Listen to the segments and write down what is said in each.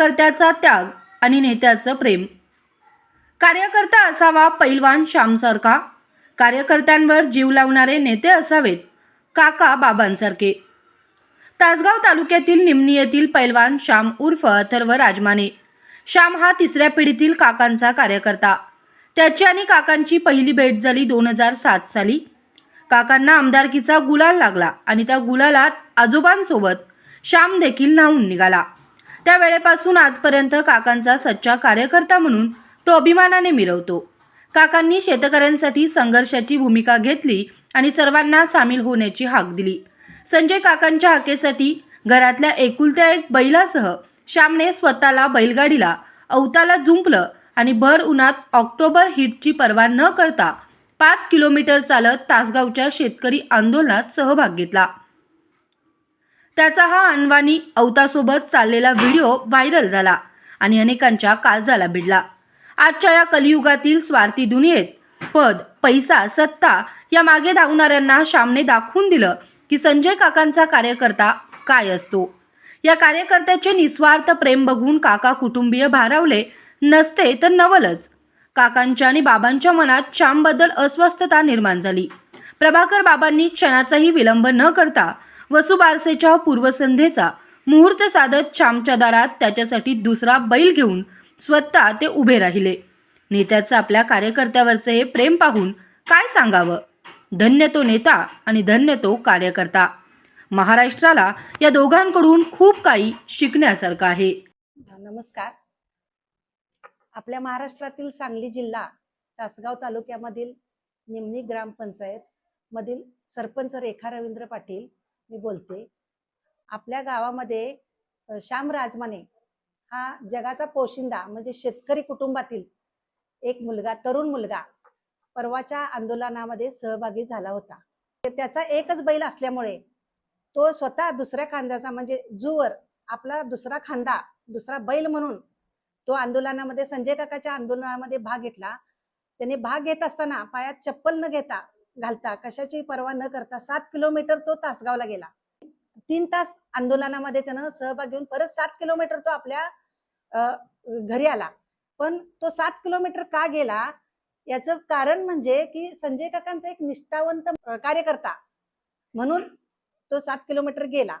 कार्यकर्त्याचा त्याग आणि नेत्याचं प्रेम. कार्यकर्ता असावा पैलवान श्यामसारखा कार्यकर्त्यांवर जीव लावणारे नेते असावेत काका बाबांसारखे. तासगाव तालुक्यातील निमणी येथील पैलवान श्याम उर्फ अथर्व राजमाने. श्याम हा तिसऱ्या पिढीतील काकांचा कार्यकर्ता. त्याची आणि काकांची पहिली भेट झाली दोन हजार सात साली. काकांना आमदारकीचा गुलाल लागला आणि त्या गुलालात आजोबांसोबत श्याम देखील न्हावून निघाला. त्यावेळेपासून आजपर्यंत काकांचा सच्चा कार्यकर्ता म्हणून तो अभिमानाने मिरवतो. काकांनी शेतकऱ्यांसाठी संघर्षाची भूमिका घेतली आणि सर्वांना सामील होण्याची हाक दिली. संजय काकांच्या हाकेसाठी घरातल्या एकुलत्या एक बैलासह श्यामने स्वतःला बैलगाडीला अवताला झुंपलं आणि भर उन्हात ऑक्टोबर हिटची पर्वा न करता पाच किलोमीटर चालत तासगावच्या शेतकरी आंदोलनात सहभाग घेतला. त्याचा हा अनवाणी अवतासोबत चाललेला व्हिडिओ व्हायरल झाला आणि अनेकांच्या काळजाला भिडला. आजच्या या कलियुगातील स्वार्थी दुनियेत पद पैसा सत्ता या मागे धावणाऱ्यांना श्यामने दाखवून दिलं की संजय काकांचा कार्यकर्ता काय असतो. या कार्यकर्त्याचे निस्वार्थ प्रेम बघून काका कुटुंबीय भारावले नसते तर नवलच. काकांच्या आणि बाबांच्या मनात श्यामबद्दल अस्वस्थता निर्माण झाली. प्रभाकर बाबांनी क्षणाचाही विलंब न करता वसुबारसेच्या पूर्वसंध्येचा मुहूर्त साधत श्यामच्या दारात त्याच्यासाठी दुसरा बैल घेऊन स्वतः ते उभे राहिले. नेत्याचं आपल्या कार्यकर्त्यावरचं हे प्रेम पाहून काय सांगावं? धन्य तो नेता आणि धन्य तो कार्यकर्ता. महाराष्ट्राला या दोघांकडून खूप काही शिकण्यासारखं आहे. नमस्कार. आपल्या महाराष्ट्रातील सांगली जिल्हा तासगाव तालुक्यामधील निमणी ग्रामपंचायत मधील सरपंच रेखा रवींद्र पाटील मी बोलते. आपल्या गावामध्ये श्याम राजमाने हा जगाचा पोशिंदा म्हणजे शेतकरी कुटुंबातील एक मुलगा तरुण मुलगा परवाच्या आंदोलनामध्ये सहभागी झाला होता. त्याचा एकच बैल असल्यामुळे तो स्वतः दुसऱ्या खांद्याचा म्हणजे जुवर आपला दुसरा खांदा दुसरा बैल म्हणून तो आंदोलनामध्ये संजय काकाच्या आंदोलनामध्ये भाग घेतला. त्याने भाग घेत असताना पायात चप्पल न घेता घालता कशाची पर्वा न करता सात किलोमीटर तो तासगावला गेला. तीन तास आंदोलनामध्ये त्यानं सहभाग घेऊन परत सात किलोमीटर तो आपल्या घरी आला. पण तो सात किलोमीटर का गेला? याचं कारण म्हणजे की संजय काकांचा एक निष्ठावंत कार्यकर्ता म्हणून तो सात किलोमीटर गेला.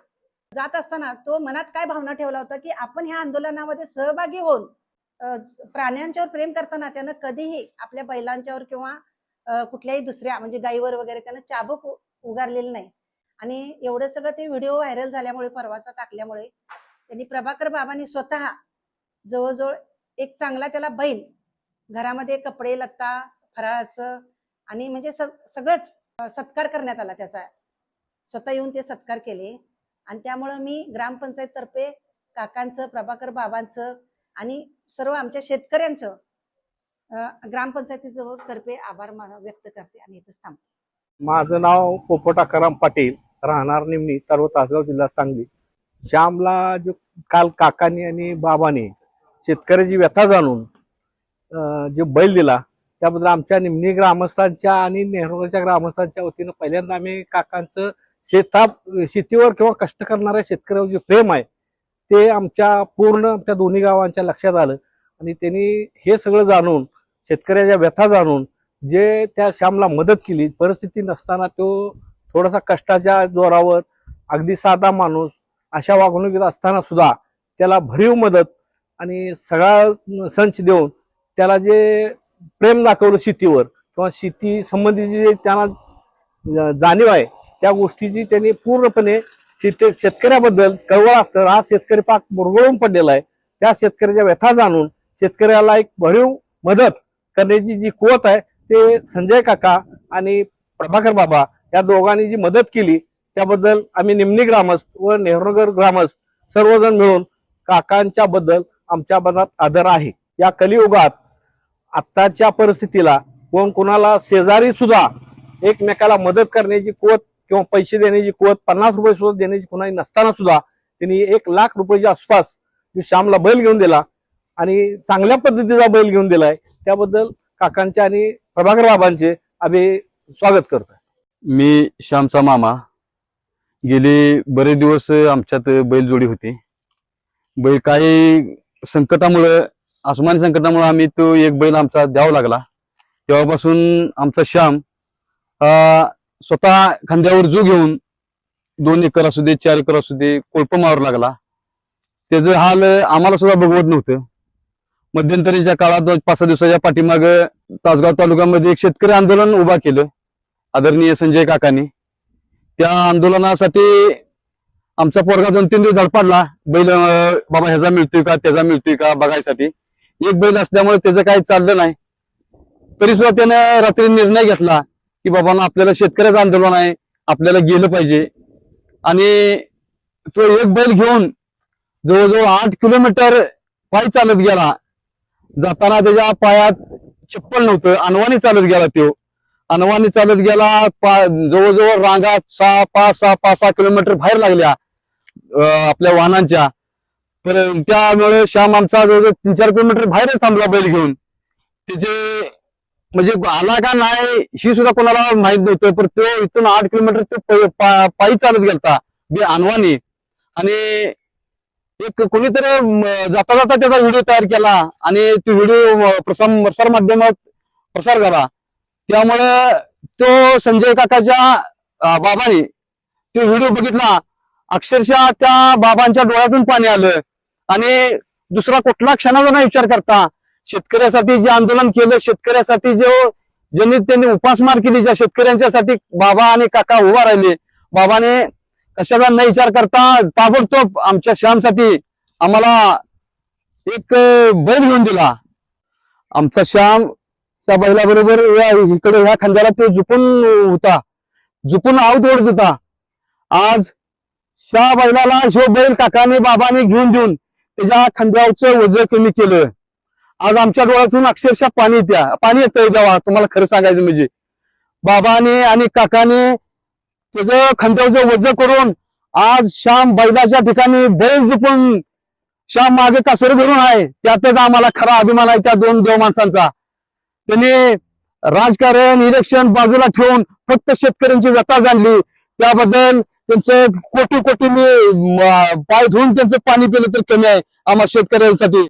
जात असताना तो मनात काय भावना ठेवला होता की आपण ह्या आंदोलनामध्ये सहभागी होऊन प्राण्यांच्यावर प्रेम करताना त्यानं कधीही आपल्या बैलांच्यावर किंवा कुठल्याही दुसऱ्या म्हणजे गाईवर वगैरे त्यानं चाबक उगारलेलं नाही. आणि एवढं सगळं ते व्हिडिओ व्हायरल झाल्यामुळे परवाचा टाकल्यामुळे त्यांनी प्रभाकर बाबांनी स्वतः जवळजवळ एक चांगला त्याला बैल घरामध्ये कपडे लत्ता फराळाचं आणि म्हणजे स- सगळंच सत्कार करण्यात आला त्याचा. स्वतः येऊन ते सत्कार केले. आणि त्यामुळं मी ग्रामपंचायत तर्फे काकांचं प्रभाकर बाबांचं आणि सर्व आमच्या शेतकऱ्यांचं ग्रामपंचायती तर्फे आभार व्यक्त करते आणि इथंच थांबते. माझं नाव पोपट अकाराम पाटील राहणार निमणी तालुका तासगाव जिल्हा सांगली. श्यामला जो काल काकानी आणि बाबांनी शेतकऱ्याची व्यथा जाणून जे बैल दिला त्याबद्दल आमच्या निमणी ग्रामस्थांच्या आणि नेहरूच्या ग्रामस्थांच्या वतीनं पहिल्यांदा आम्ही काकांचं शेता शेतीवर किंवा कष्ट करणाऱ्या शेतकऱ्यावर जे प्रेम आहे ते आमच्या पूर्ण आमच्या दोन्ही गावांच्या लक्षात आलं. आणि त्यांनी हे सगळं जाणून शेतकऱ्याच्या व्यथा जाणून जे त्या श्यामला मदत केली परिस्थिती नसताना तो थोडासा कष्टाच्या जोरावर अगदी साधा माणूस अशा वागणुकीत असताना सुद्धा त्याला भरीव मदत आणि सगळा संच देऊन त्याला जे प्रेम दाखवलं शेतीवर किंवा शेती संबंधीची जे त्यांना जाणीव आहे त्या गोष्टीची त्यांनी पूर्णपणे शेत शेतकऱ्याबद्दल कळवळ असतं. हा शेतकरी पाक बुरगळून पडलेला आहे. त्या शेतकऱ्याच्या व्यथा जाणून शेतकऱ्याला एक भरीव मदत करण्याची जी कुवत आहे ते संजय काका आणि प्रभाकर बाबा या दोघांनी जी मदत केली त्याबद्दल आम्ही निमणी ग्रामस्थ व नेहरूनगर ग्रामस्थ सर्वजण मिळून काकांच्या बद्दल आमच्या मनात आदर आहे. या कलियुगात आत्ताच्या परिस्थितीला कोण कोणाला शेजारी सुद्धा एकमेकाला मदत करण्याची कुवत किंवा पैसे देण्याची कुवत पन्नास रुपये सुद्धा देण्याची कुणाही नसताना सुद्धा त्यांनी एक लाख रुपयाच्या आसपास श्यामला बैल घेऊन दिला आणि चांगल्या पद्धतीचा बैल घेऊन दिलाय. त्याबद्दल काकांचे आणि प्रभाकर बाबांचे आम्ही स्वागत करतो मी श्यामचा मामा. गेले बरेच दिवस आमच्यात बैलजोडी होती. बैल काही संकटामुळं आसमानी संकटामुळे आम्ही तो एक बैल आमचा द्यावा लागला. तेव्हापासून आमचा श्याम स्वतः खांद्यावर जो घेऊन दोन एकर असू दे चार एकर असू दे कोळप मारू लागला. त्याचं हाल आम्हाला सुद्धा बघवत नव्हतं. मध्यंतरीच्या काळात पाच सहा दिवसाच्या पाठीमाग तासगाव तालुक्यामध्ये एक शेतकरी आंदोलन उभा केलं आदरणीय संजय काकांनी. त्या आंदोलनासाठी आमचा पोरगा दोन तीन दिवस धडपडला बैल बाबा ह्याचा मिळतोय का त्याचा मिळतोय का बघायसाठी. एक बैल असल्यामुळे त्याचं काही चाललं नाही. तरी सुद्धा त्यानं रात्री निर्णय घेतला की बाबा आपल्याला शेतकऱ्याचं आंदोलन आहे आपल्याला गेलं पाहिजे. आणि तो एक बैल घेऊन जवळजवळ आठ किलोमीटर पायी चालत गेला. जाताना त्याच्या पायात चप्पल नव्हतं. अनवाणी चालत गेला तो. अनवाणी चालत गेला जवळजवळ रांगा सहा पाच सहा पाच सहा किलोमीटर बाहेर लागल्या आपल्या वाहनांच्या. पण त्यामुळे श्याम आमचा जवळजवळ तीन चार किलोमीटर बाहेरच थांबला बैल घेऊन. त्याचे म्हणजे आला का नाही ही सुद्धा कोणाला माहीत नव्हतं पण तो इथून आठ किलोमीटर तो पायी चालत गेलता बे अनवाणी. आणि एक कोणीतरी जाता जाता त्याचा व्हिडिओ तयार केला आणि तो व्हिडिओ प्रसार प्रसार माध्यमात प्रसार झाला. त्यामुळे तो संजय काकाच्या बाबाने तो व्हिडिओ बघितला. अक्षरशः त्या बाबांच्या डोळ्यातून पाणी आलं. आणि दुसरा कुठला क्षणाचा नाही विचार करता. शेतकऱ्यासाठी जे आंदोलन केलं शेतकऱ्यासाठी जो ज्यांनी त्यांनी उपासमार केली ज्या शेतकऱ्यांच्यासाठी बाबा आणि काका उभा राहिले बाबाने कशाचा न विचार करता ताबडतोब आमच्या श्यामसाठी आम्हाला एक बैल घेऊन दिला. आमचा श्याम त्या बैलाबरोबर या इकडे ह्या खांद्याला तो झुपून होता. झुपून आऊत ओढत होता. आज त्या बैलाला जो बैल काकाने बाबाने घेऊन देऊन त्याच्या खांद्यावरचं वजन कमी केलं. आज आमच्या डोळ्यातून अक्षरशः पाणी येत्या पाणी येतंय देवा तुम्हाला खरं सांगायचं म्हणजे. बाबाने आणि काकाने त्याचं खांद्यावरचं वज करून आज श्याम बैलाच्या ठिकाणी बैल झुपून श्याम मागे कासोरे धरून आहे. त्यातच आम्हाला खरा अभिमान आहे त्या दोन देव माणसांचा. त्यांनी राजकारण इलेक्शन बाजूला ठेवून फक्त शेतकऱ्यांची व्यथा जाणली. त्याबद्दल त्यांचे कोटी कोटी मी पाय धुवून त्यांचं पाणी पिलं तर कमी आहे आम्हा शेतकऱ्यांसाठी.